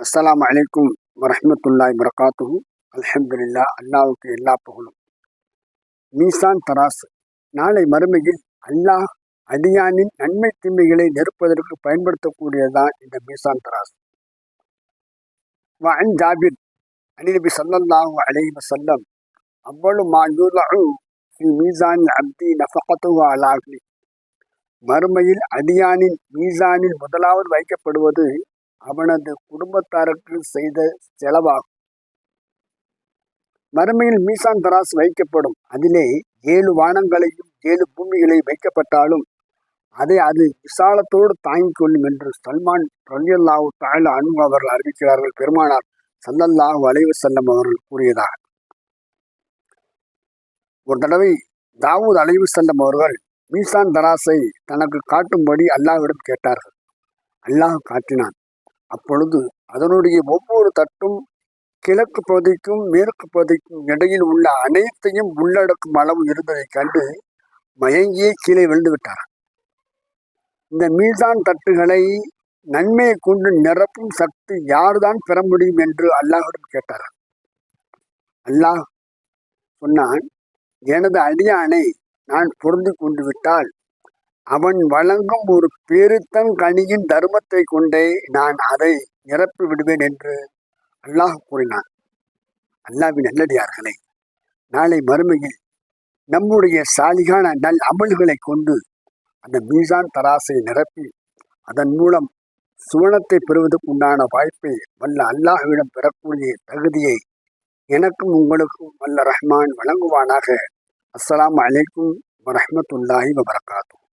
அஸ்லாம் அலைக்கும் வரமத்துல்லாய் வரகாத்துஹு. அலமதுல்லா அல்லாவுக்கு எல்லா புகழும். மீசான் தராசு. நாளை மறுமையில் அல்லாஹ் அடியானின் நன்மை தீமைகளை நெருப்பதற்கு பயன்படுத்தக்கூடியதுதான் இந்த மீசான் தராசு. வஅன் ஜாபிர் அனிநபி சல்லாஹு அலைஹி வசல்லம் அவ்வளவு மா மீசான் அப்தி நஃபகத்துஹு அலா மறுமையில் அடியானின் மீசானில் முதலாவது வைக்கப்படுவது அவனது குடும்பத்தாருக்கு செய்த செலவாகும். மறுமையில் மீசான் தராசு வைக்கப்படும். அதிலே ஏழு வானங்களையும் ஏழு பூமிகளையும் வைக்கப்பட்டாலும் அதை அது விசாலத்தோடு தாங்கிக் கொள்ளும் என்று சல்மான் ரலியல்லாஹு தாழ் அன்பு அவர்கள் அறிவிக்கிறார்கள். பெருமானார் சல்லல்லாஹு அலைவு செல்லம் அவர்கள் கூறியதாக. ஒரு தடவை தாவூத் அலைவு செல்லம் அவர்கள் மீசான் தராசை தனக்கு காட்டும்படி அல்லாஹ்விடம் கேட்டார்கள். அல்லாஹ் காட்டினான். அப்பொழுது அதனுடைய ஒவ்வொரு தட்டும் கிழக்கு பகுதிக்கும் மேற்கு பகுதிக்கும் இடையில் உள்ள அனைத்தையும் உள்ளடக்கும் அளவு இருந்ததைக் கண்டு மயங்கியே கீழே விழுந்து விட்டார். இந்த மீசான் தட்டுகளை நன்மையை கொண்டு நிரப்பும் சக்தி யார்தான் பெற முடியும் என்று அல்லாஹிடம் கேட்டார். அல்லாஹ் சொன்னான் எனது அடியானை நான் பொருந்து கொண்டு விட்டால் அவன் வழங்கும் ஒரு பெருத்தன் கனியின் தர்மத்தை கொண்டே நான் அதை நிரப்பி விடுவேன் என்று அல்லாஹ் கூறினான். அல்லாவின் நல்லடியார்களே நாளை மறுமையில் நம்முடைய சாலிகான நல் அமல்களை கொண்டு அந்த மீசான் தராசை நிரப்பி அதன் மூலம் சுவனத்தை பெறுவதற்கு உண்டான வாய்ப்பை வல்ல அல்லாஹ்விடம் பெறக்கூடிய தகுதியை எனக்கும் உங்களுக்கும் வல்ல ரஹ்மான் வழங்குவானாக. அஸ்லாம் அலைக்கும் வரஹ்மத்துல்லாஹி வபரகாத்தும்